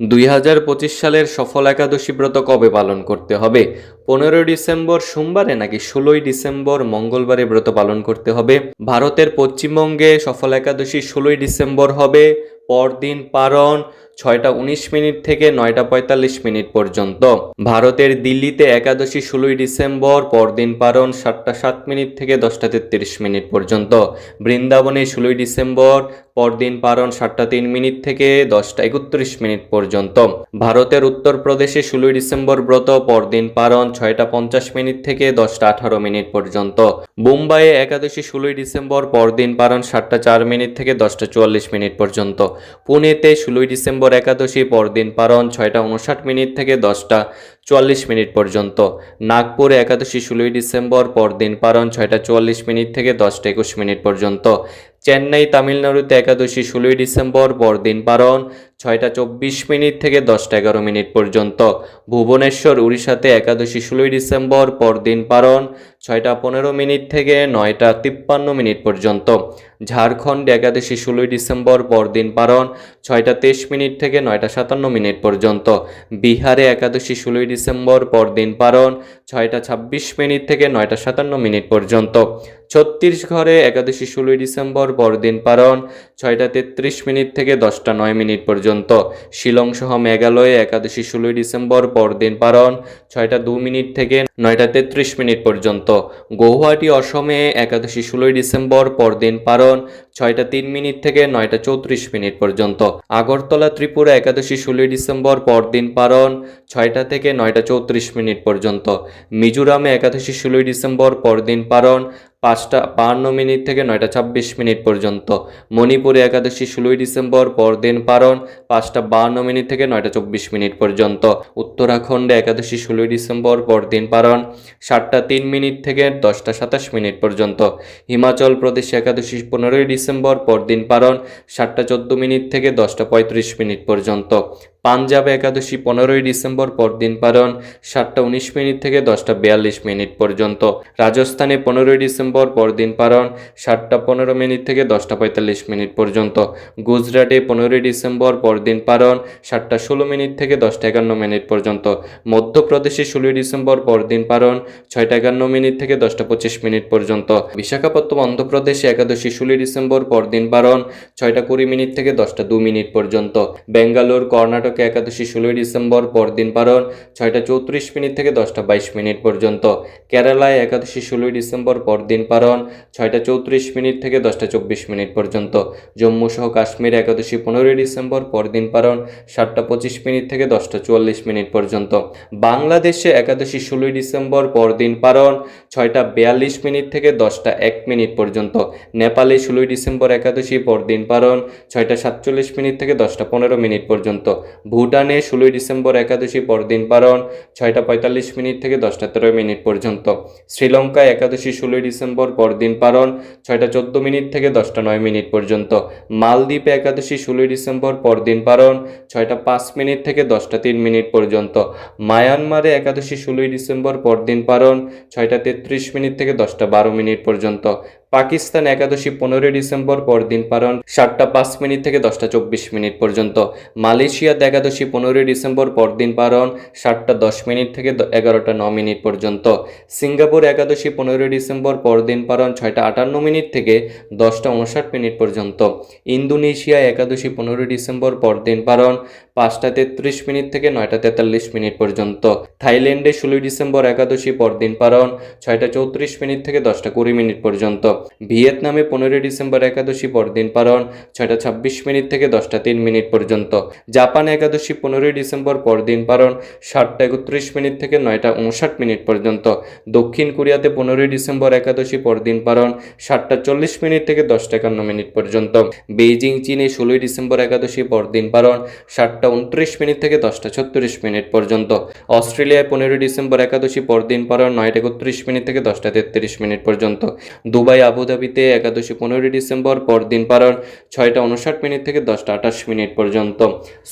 দুই হাজার পঁচিশ সালের সফল একাদশী ব্রত কবে পালন করতে হবে? পনেরোই ডিসেম্বর সোমবারে নাকি ষোলোই ডিসেম্বর মঙ্গলবারে ব্রত পালন করতে হবে? ভারতের পশ্চিমবঙ্গে সফল একাদশী ষোলোই ডিসেম্বর হবে, পরদিন পারণ ছয়টা উনিশ মিনিট থেকে নয়টা পঁয়তাল্লিশ মিনিট পর্যন্ত। ভারতের দিল্লিতে একাদশী ষোলোই ডিসেম্বর, পরদিন পারণ সাতটা সাত মিনিট থেকে দশটা তেত্রিশ মিনিট পর্যন্ত। বৃন্দাবনে ষোলোই ডিসেম্বর, পরদিন পারণ সাতটা তিন মিনিট থেকে দশটা একত্রিশ মিনিট পর্যন্ত। ভারতের উত্তরপ্রদেশে ষোলোই ডিসেম্বর ব্রত, পরদিন পারণ ছয়টা পঞ্চাশ মিনিট থেকে দশটা আঠারো মিনিট পর্যন্ত। মুম্বাইয়ে একাদশী ষোলোই ডিসেম্বর, পরদিন পারণ সাতটা চার মিনিট থেকে দশটা চুয়াল্লিশ মিনিট পর্যন্ত। পুনেতে ষোলোই ডিসেম্বর একাদশী, পরদিন পারণ, ছয়টা উনষাট মিনিট থেকে দশটা চুয়াল্লিশ মিনিট পর্যন্ত। নাগপুর একাদশী, ষোলোই ডিসেম্বর, পরদিন পারণ, ছয়টা চুয়াল্লিশ মিনিট থেকে দশটা একুশ মিনিট পর্যন্ত। চেন্নাই, তামিলনাড়ুতে একাদশী, ষোলোই ডিসেম্বর, পরদিন পারণ ছয়টা চব্বিশ মিনিট থেকে দশটা এগারো মিনিট পর্যন্ত। ভুবনেশ্বর, উড়িষ্যাতে একাদশী ষোলোই ডিসেম্বর, পরদিন পারণ, ছয়টা পনেরো মিনিট থেকে নয়টা তিপ্পান্ন মিনিট পর্যন্ত। ঝাড়খণ্ডে, একাদশী ষোলোই ডিসেম্বর, পরদিন পারণ, ছয়টা তেইশ মিনিট থেকে নয়টা সাতান্ন মিনিট পর্যন্ত। বিহারে একাদশী ষোলোই ডিসেম্বর, পরদিন পারণ, ছয়টা ছাব্বিশ মিনিট থেকে নয়টা সাতান্ন মিনিট পর্যন্ত। ছত্তিশগড়ে একাদশী ষোলোই ডিসেম্বর, পরদিন পারণ, ছয়টা তেত্রিশ মিনিট থেকে দশটা নয় মিনিট পর্যন্ত। শিলং সহ মেঘালয়ে একাদশী ষোলোই ডিসেম্বর পরদিন পারণ ছয়টা দু মিনিট থেকে নয়টা তেত্রিশ মিনিট পর্যন্ত। গৌহাটি, অসমে একাদশী ষোলোই ডিসেম্বর পরদিন পারণ ছয়টা তিন মিনিট থেকে নয়টা চৌত্রিশ মিনিট পর্যন্ত। আগরতলা, ত্রিপুরা একাদশী ষোলোই ডিসেম্বর পরদিন পারণ ছয়টা থেকে নয়টা চৌত্রিশ মিনিট পর্যন্ত। মিজোরামে একাদশী ষোলোই ডিসেম্বর পরদিন পারণ পাঁচটা বাহান্ন মিনিট থেকে নয়টা ছাব্বিশ মিনিট পর্যন্ত। মণিপুরে একাদশী ষোলোই ডিসেম্বর, পরদিন পারণ, পাঁচটা বাহান্ন মিনিট থেকে নয়টা চব্বিশ মিনিট পর্যন্ত। উত্তরাখণ্ডে একাদশী ষোলোই ডিসেম্বর, পরদিন পারণ, সাতটা তিন মিনিট থেকে দশটা সাতাশ মিনিট পর্যন্ত। হিমাচল প্রদেশে একাদশী পনেরোই ডিসেম্বর, পরদিন পারণ, সাতটা চোদ্দ মিনিট থেকে দশটা পঁয়ত্রিশ মিনিট পর্যন্ত। পাঞ্জাবে একাদশী পনেরোই ডিসেম্বর, পরদিন পারণ, সাতটা উনিশ মিনিট থেকে দশটা বিয়াল্লিশ মিনিট পর্যন্ত। রাজস্থানে পনেরোই ডিসেম্বর পরদিন পারণ, সাতটা পনেরো মিনিট থেকে দশটা পঁয়তাল্লিশ মিনিট পর্যন্ত। গুজরাটে পনেরোই ডিসেম্বর পরদিন পারণ, সাতটা ষোলো মিনিট থেকে দশটা একান্ন মিনিট পর্যন্ত। মধ্যপ্রদেশে ষোলোই ডিসেম্বর পরদিন পারণ, ছয়টা একান্ন মিনিট থেকে দশটা পঁচিশ মিনিট পর্যন্ত। বিশাখাপত্তনম, অন্ধ্রপ্রদেশে একাদশী ষোলোই ডিসেম্বর পরদিন পারণ, ছয়টা কুড়ি মিনিট থেকে দশটা দু মিনিট পর্যন্ত। বেঙ্গালোর, কর্ণাটকে একাদশী ষোলোই ডিসেম্বর পরদিন পারণ, ছয়টা চৌত্রিশ মিনিট থেকে দশটা বাইশ মিনিট পর্যন্ত। কেরালায় একাদশী ষোলোই ডিসেম্বর পরদিন পারণ, ছয়টা চৌত্রিশ মিনিট থেকে দশটা চব্বিশ মিনিট পর্যন্ত। জম্মু সহ কাশ্মীর একাদশী পনেরোই ডিসেম্বর, পরদিন পারণ, সাতটা পঁচিশ মিনিট থেকে দশটা চুয়াল্লিশ মিনিট পর্যন্ত। বাংলাদেশে একাদশী ষোলোই ডিসেম্বর, পরদিন পারণ, ছয়টা বিয়াল্লিশ মিনিট থেকে দশটা এক মিনিট পর্যন্ত। নেপালে ষোলোই ডিসেম্বর একাদশী, পরদিন পারণ, ছয়টা সাতচল্লিশ মিনিট থেকে দশটা পনেরো মিনিট পর্যন্ত। ভুটানে ষোলোই ডিসেম্বর একাদশী, পরদিন পারণ, ছয়টা পঁয়তাল্লিশ মিনিট থেকে দশটা তেরো মিনিট পর্যন্ত। শ্রীলঙ্কায় একাদশী ষোলোই ডিসেম্বর পরদিন পালন ছয়টা চোদ্দ মিনিট থেকে দশটা নয় মিনিট পর্যন্ত। মালদ্বীপে একাদশী ষোলোই ডিসেম্বর পরদিন পালন ছয়টা পাঁচ মিনিট থেকে দশটা তিন মিনিট পর্যন্ত। মায়ানমারে একাদশী ষোলোই ডিসেম্বর পরদিন পালন ছয়টা তেত্রিশ মিনিট থেকে দশটা বারো মিনিট পর্যন্ত। পাকিস্তান একাদশী পনেরোই ডিসেম্বর পরদিন পারণ সাতটা পাঁচ মিনিট থেকে দশটা চব্বিশ মিনিট পর্যন্ত। মালয়েশিয়াতে একাদশী পনেরোই ডিসেম্বর পরদিন পারণ সাতটা দশ মিনিট থেকে এগারোটা ন মিনিট পর্যন্ত। সিঙ্গাপুর একাদশী পনেরোই ডিসেম্বর পরদিন পারণ ছয়টা আটান্ন মিনিট থেকে দশটা উনষাট মিনিট পর্যন্ত। ইন্দোনেশিয়া একাদশী পনেরোই ডিসেম্বর পরদিন পারণ পাঁচটা তেত্রিশ মিনিট থেকে নয়টা তেতাল্লিশ মিনিট পর্যন্ত। থাইল্যান্ডে ষোলোই ডিসেম্বর একাদশী পরদিন পারণ ছয়টা চৌত্রিশ মিনিট থেকে দশটা কুড়ি মিনিট পর্যন্ত। ভিয়েতনামে পনেরোই ডিসেম্বর একাদশী পরদিন পারণ ছয়টা ছাব্বিশ মিনিট থেকে দশটা তিন মিনিট পর্যন্ত। জাপান একাদশী পনেরোই ডিসেম্বর পরদিন পারণ সাতটা একত্রিশ মিনিট থেকে নয়টা উনষাট মিনিট পর্যন্ত। দক্ষিণ কোরিয়াতে পনেরোই ডিসেম্বর একাদশী পরদিন পারণ সাতটা চল্লিশ মিনিট থেকে দশটা একান্ন মিনিট পর্যন্ত। বেইজিং, চীনে ষোলোই ডিসেম্বর একাদশী পরদিন পারণ সাতটা উনত্রিশ মিনিট থেকে দশটা ছত্রিশ মিনিট পর্যন্ত। অস্ট্রেলিয়ায় পনেরোই ডিসেম্বর একাদশী পরদিন পারণ নয়টা একত্রিশ মিনিট থেকে দশটা তেত্রিশ মিনিট পর্যন্ত। দুবাই, আবুধাবিতে একাদশী পনেরোই ডিসেম্বর পরদিন পারণ ছয়টা উনষাট মিনিট থেকে দশটা আঠাশ মিনিট পর্যন্ত।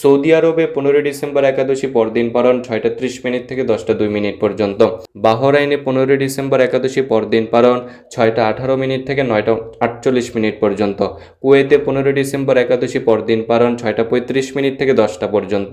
সৌদি আরবে পনেরোই ডিসেম্বর একাদশী পরদিন পারণ ছয়টা ত্রিশ মিনিট থেকে দশটা দুই মিনিট পর্যন্ত। বাহরাইনে পনেরোই ডিসেম্বর একাদশী পরদিন পারণ ছয়টা আঠারো মিনিট থেকে নয়টা আটচল্লিশ মিনিট পর্যন্ত। কুয়েতে পনেরোই ডিসেম্বর একাদশী পরদিন পারণ ছয়টা পঁয়ত্রিশ মিনিট থেকে দশটা দশটা পর্যন্ত।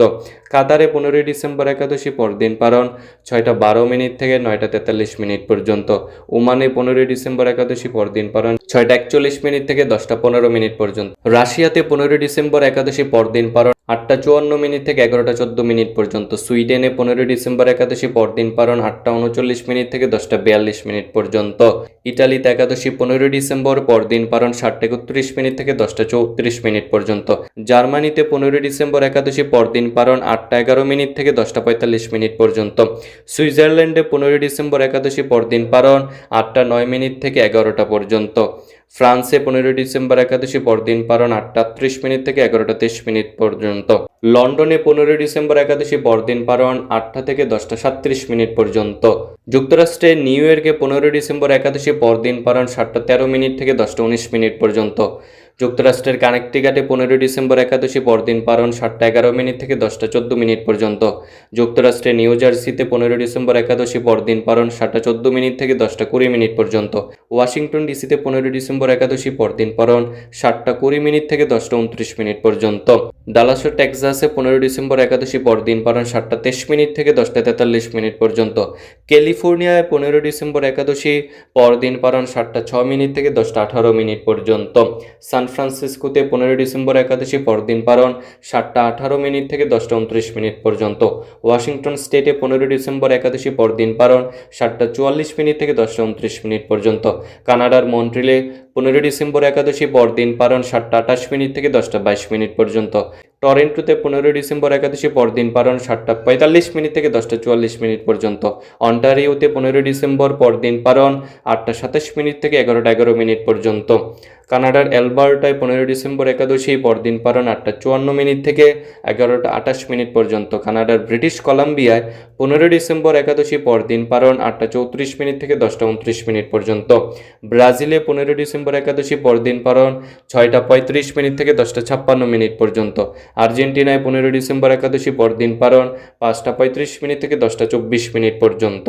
কাতারে পনেরোই ডিসেম্বর একাদশী পরদিন পালন, ছয়টা বারো মিনিট থেকে নয়টা তেতাল্লিশ মিনিট পর্যন্ত। ওমানে পনেরোই ডিসেম্বর একাদশী পরদিন পালন, ছয়টা একচল্লিশ মিনিট থেকে দশটা পনেরো মিনিট পর্যন্ত। রাশিয়াতে পনেরোই ডিসেম্বর একাদশী পরদিন পালন আটটা চুয়ান্ন মিনিট থেকে এগারোটা চোদ্দ মিনিট পর্যন্ত। সুইডেনে পনেরোই ডিসেম্বর একাদশী পরদিন পালন, আটটা উনচল্লিশ মিনিট থেকে দশটা বিয়াল্লিশ মিনিট পর্যন্ত। ইটালিতে একাদশী পনেরোই ডিসেম্বর, পরদিন পালন, সাতটা একত্রিশ মিনিট থেকে দশটা চৌত্রিশ মিনিট পর্যন্ত। জার্মানিতে পনেরোই ডিসেম্বর একাদশী পরদিন পালন, আটটা এগারো মিনিট থেকে দশটা পঁয়তাল্লিশ মিনিট পর্যন্ত। সুইজারল্যান্ডে পনেরোই ডিসেম্বর একাদশী পরদিন পালন, আটটা নয় মিনিট থেকে এগারোটা পর্যন্ত। ফ্রান্সে পনেরোই ডিসেম্বর একাদশী পরদিন পারণ আটটা ত্রিশ মিনিট থেকে এগারোটা তেইশ মিনিট পর্যন্ত। লন্ডনে পনেরোই ডিসেম্বর একাদশী পরদিন পালন আটটা থেকে দশটা সাতত্রিশ মিনিট পর্যন্ত। যুক্তরাষ্ট্রে নিউ ইয়র্কে পনেরোই ডিসেম্বর একাদশী পরদিন পারণ সাতটা তেরো মিনিট থেকে দশটা উনিশ মিনিট পর্যন্ত। যুক্তরাষ্ট্রের কানেকটিকাটে পনেরোই ডিসেম্বর একাদশী পরদিন পালন সাতটা এগারো মিনিট থেকে দশটা চোদ্দ মিনিট পর্যন্ত। যুক্তরাষ্ট্রের নিউ জার্সিতে পনেরোই ডিসেম্বর একাদশী পরদিন পালন সাতটা চোদ্দ মিনিট থেকে দশটা কুড়ি মিনিট পর্যন্ত। ওয়াশিংটন ডিসিতে পনেরোই ডিসেম্বর একাদশী পরদিন পালন সাতটা কুড়ি মিনিট থেকে দশটা উনত্রিশ মিনিট পর্যন্ত। ডালাসো টেক্সাসে পনেরোই ডিসেম্বর একাদশী পরদিন পালন সাতটা তেইশ মিনিট থেকে দশটা তেতাল্লিশ মিনিট পর্যন্ত। ক্যালিফোর্নিয়ায় পনেরোই ডিসেম্বর একাদশী পরদিন পালন সাতটা ছ মিনিট থেকে দশটা আঠারো মিনিট পর্যন্ত। সান ফ্রান্সিসকোতে পনেরোই ডিসেম্বর একাদশী পরদিন পালন, সাতটা আঠারো মিনিট থেকে দশটা উনত্রিশ মিনিট পর্যন্ত। ওয়াশিংটন স্টেটে পনেরোই ডিসেম্বর একাদশী পরদিন পালন, সাতটা চুয়াল্লিশ মিনিট থেকে দশটা উনত্রিশ মিনিট পর্যন্ত। কানাডার মন্ট্রিলে পনেরোই ডিসেম্বর একাদশী পরদিন পালন, সাতটা আঠাশ মিনিট থেকে দশটা বাইশ মিনিট পর্যন্ত। টরেন্টোতে পনেরোই ডিসেম্বর একাদশী পরদিন পালন, সাতটা পঁয়তাল্লিশ মিনিট থেকে দশটা চুয়াল্লিশ মিনিট পর্যন্ত। অন্টারিওতে পনেরোই ডিসেম্বর পরদিন পালন, আটটা সাতাশ মিনিট থেকে এগারোটা এগারো মিনিট পর্যন্ত। কানাডার অ্যালবার্টায় পনেরোই ডিসেম্বর একাদশী পরদিন পালন আটটা চুয়ান্ন মিনিট থেকে এগারোটা আঠাশ মিনিট পর্যন্ত। কানাডার ব্রিটিশ কলাম্বিয়ায় পনেরোই ডিসেম্বর একাদশী পরদিন পালন আটটা চৌত্রিশ মিনিট থেকে দশটা উনত্রিশ মিনিট পর্যন্ত। ব্রাজিলে পনেরোই ডিসেম্বর একাদশী পরদিন পালন ছয়টা পঁয়ত্রিশ মিনিট থেকে দশটা ছাপ্পান্ন মিনিট পর্যন্ত। আর্জেন্টিনায় পনেরোই ডিসেম্বর একাদশী পরদিন পালন পাঁচটা পঁয়ত্রিশ মিনিট থেকে দশটা চব্বিশ মিনিট পর্যন্ত।